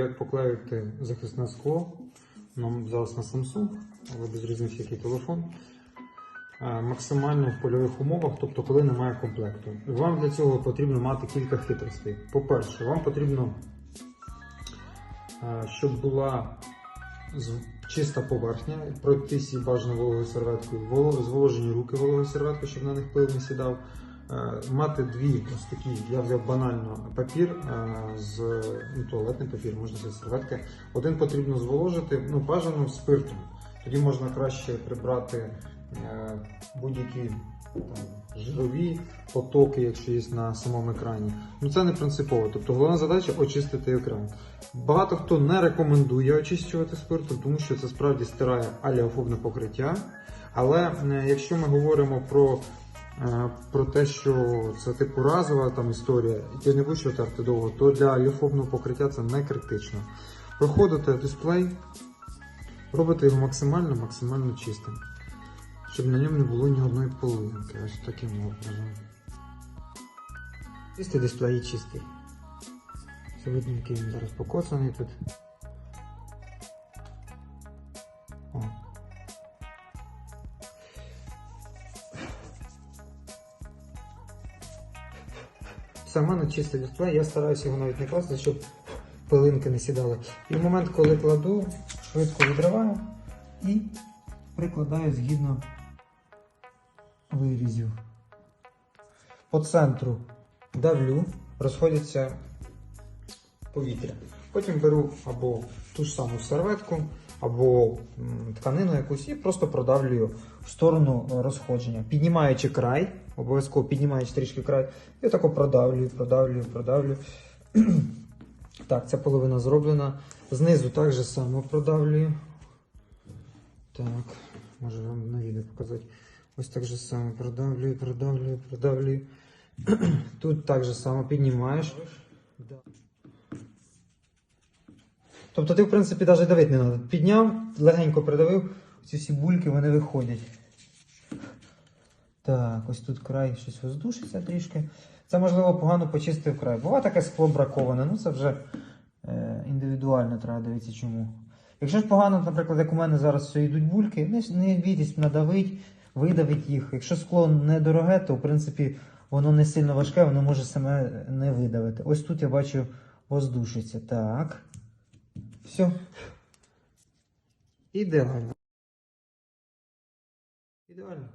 Як поклеїти захисне скло, нам зараз на Samsung, але без різниці який телефон. е, Максимально в польових умовах, тобто коли немає комплекту. Вам для цього потрібно мати кілька хитростей. По-перше, вам потрібно, е, щоб була чиста поверхня, пройтися бажано вологою серветкою, воло- зволожені руки вологою серветкою, щоб на них пил не сідав. Е, Мати дві ось такі, я взяв банально папір е, з ну, туалетний папір, можна взяти серветки. Один потрібно зволожити, ну бажано спиртом. Тоді можна краще прибрати е, будь-які жирові потоки, якщо є на самому екрані. Ну це не принципово. Тобто головна задача очистити екран. Багато хто не рекомендує очищувати спиртом, тому що це справді стирає аліофобне покриття. Але якщо ми говоримо про, про те, що це типу разова там історія, і ти не будеш терти довго, то для аліофобного покриття це не критично. Проходите дисплей, робите його максимально, максимально чистим, щоб на ньому не було ні одної полинки. Ось таким образом. Чистий дисплей і чистий. Все видно, який він зараз покоцаний тут. Все, на чисте дисплей, я стараюся його навіть не класти, щоб пилинки не сідали. І в момент, коли кладу, швидко відриваю і прикладаю згідно вирізів. По центру давлю, розходяться повітря. Потім беру або ту ж саму серветку, або тканину якусь і просто продавлюю в сторону е, розходження, піднімаючи край, обов'язково піднімаючи трішки край, і отако продавлюю, продавлюю, продавлюю. так, ця половина зроблена. Знизу так же само продавлюю. Так, може вам на відео показати. Ось так же само продавлюю, продавлюю, продавлюю. Тут так же само піднімаєш. Тобто ти, в принципі, навіть давити не треба. Підняв, легенько придавив, ці всі бульки вони виходять. Так, ось тут край щось воздушиться трішки. Це, можливо, погано почистив край. Буває таке скло браковане, ну це вже е, індивідуально треба дивитися чому. Якщо ж погано, наприклад, як у мене зараз все йдуть бульки, не, не бійтесь надавить, видавить їх. Якщо скло недороге, то в принципі воно не сильно важке, воно може саме не видавити. Ось тут я бачу воздушиться. Так. Все. Ідеально. Ідеально.